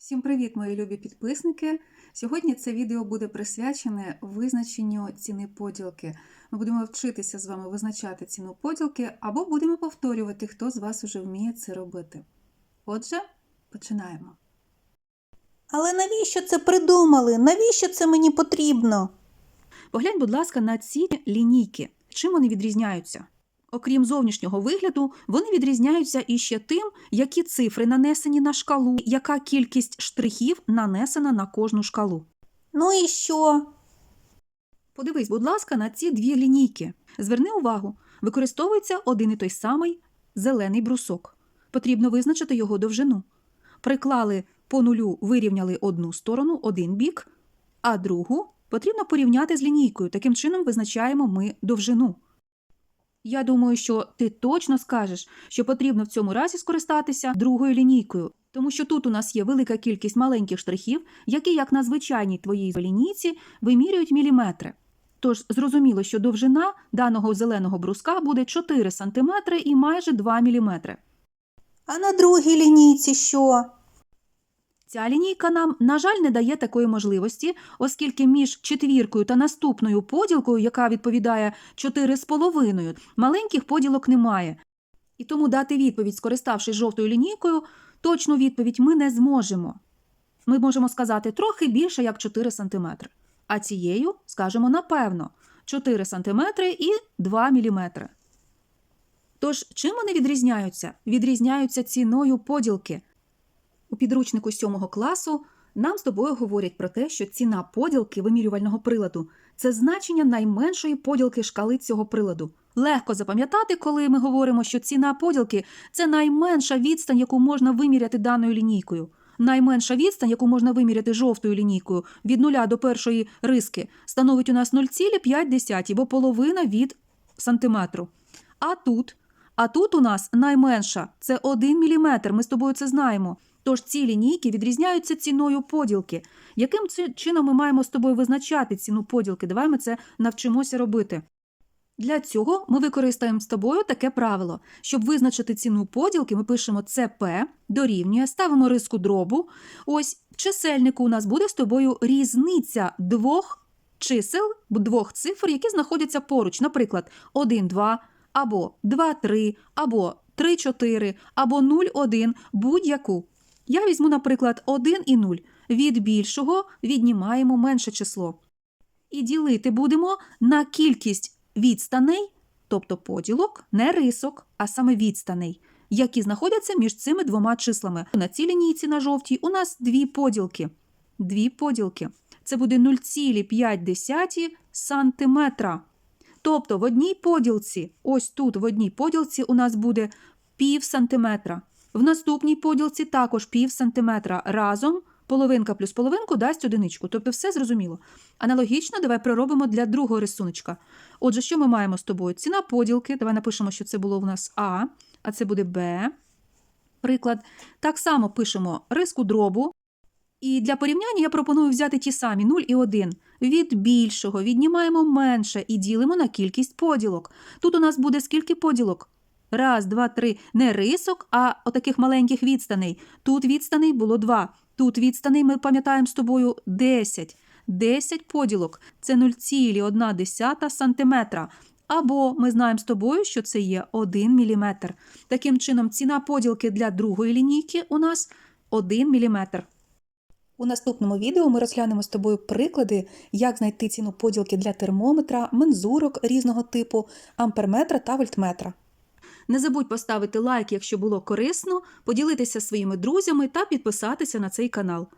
Всім привіт, мої любі підписники! Сьогодні це відео буде присвячене визначенню ціни поділки. Ми будемо вчитися з вами визначати ціну поділки або будемо повторювати, хто з вас уже вміє це робити. Отже, починаємо. Але навіщо це придумали? Навіщо це мені потрібно? Поглянь, будь ласка, на ці лінійки. Чим вони відрізняються? Окрім зовнішнього вигляду, вони відрізняються іще тим, які цифри нанесені на шкалу, яка кількість штрихів нанесена на кожну шкалу. Ну і що? Подивись, будь ласка, на ці дві лінійки. Зверни увагу, використовується один і той самий зелений брусок. Потрібно визначити його довжину. Приклали по нулю, вирівняли одну сторону, один бік, а другу потрібно порівняти з лінійкою. Таким чином визначаємо ми довжину. Я думаю, що ти точно скажеш, що потрібно в цьому разі скористатися другою лінійкою, тому що тут у нас є велика кількість маленьких штрихів, які, як на звичайній твоїй лінійці, вимірюють міліметри. Тож зрозуміло, що довжина даного зеленого бруска буде 4 см і майже 2 мм. А на другій лінійці що? Ця лінійка нам, на жаль, не дає такої можливості, оскільки між четвіркою та наступною поділкою, яка відповідає 4,5, маленьких поділок немає. І тому дати відповідь, скориставшись жовтою лінійкою, точну відповідь ми не зможемо. Ми можемо сказати трохи більше, як 4 см. А цією скажемо напевно 4 см і 2 мм. Тож, чим вони відрізняються? Відрізняються ціною поділки. У підручнику 7 класу нам з тобою говорять про те, що ціна поділки вимірювального приладу це значення найменшої поділки шкали цього приладу. Легко запам'ятати, коли ми говоримо, що ціна поділки це найменша відстань, яку можна виміряти даною лінійкою. Найменша відстань, яку можна виміряти жовтою лінійкою від нуля до першої риски, становить у нас 0,5, бо половина від сантиметру. А тут, а тут у нас найменша це 1 мм, ми з тобою це знаємо. Тож ці лінійки відрізняються ціною поділки. Яким чином ми маємо з тобою визначати ціну поділки? Давай ми це навчимося робити. Для цього ми використаємо з тобою таке правило. Щоб визначити ціну поділки, ми пишемо ЦП, дорівнює, ставимо риску дробу. Ось в чисельнику у нас буде з тобою різниця двох чисел, двох цифр, які знаходяться поруч. Наприклад, 1, 2, або 2, 3, або 3, 4, або 0, 1, будь-яку. Я візьму, наприклад, 1 і 0. Від більшого віднімаємо менше число. І ділити будемо на кількість відстаней, тобто поділок, не рисок, а саме відстаней, які знаходяться між цими двома числами. На цій лінійці на жовтій у нас дві поділки. Дві поділки. Це буде 0,5 сантиметра. Тобто в одній поділці, ось тут в одній поділці у нас буде пів сантиметра. В наступній поділці також пів сантиметра. Разом половинка плюс половинку дасть одиничку. Тобто все зрозуміло. Аналогічно, давай проробимо для другого рисуночка. Отже, що ми маємо з тобою? Ціна поділки. Давай напишемо, що це було в нас А, а це буде Б. Приклад. Так само пишемо риску дробу. І для порівняння я пропоную взяти ті самі 0 і 1. Від більшого віднімаємо менше і ділимо на кількість поділок. Тут у нас буде скільки поділок? Раз, два, три. Не рисок, а отаких маленьких відстаней. Тут відстаней було два. Тут відстаней ми пам'ятаємо з тобою 10. 10 поділок це 0,1 сантиметра. Або ми знаємо з тобою, що це є 1 мм. Таким чином, ціна поділки для другої лінійки у нас 1 мм. У наступному відео ми розглянемо з тобою приклади, як знайти ціну поділки для термометра, мензурок різного типу, амперметра та вольтметра. Не забудь поставити лайк, якщо було корисно, поділитися своїми друзями та підписатися на цей канал.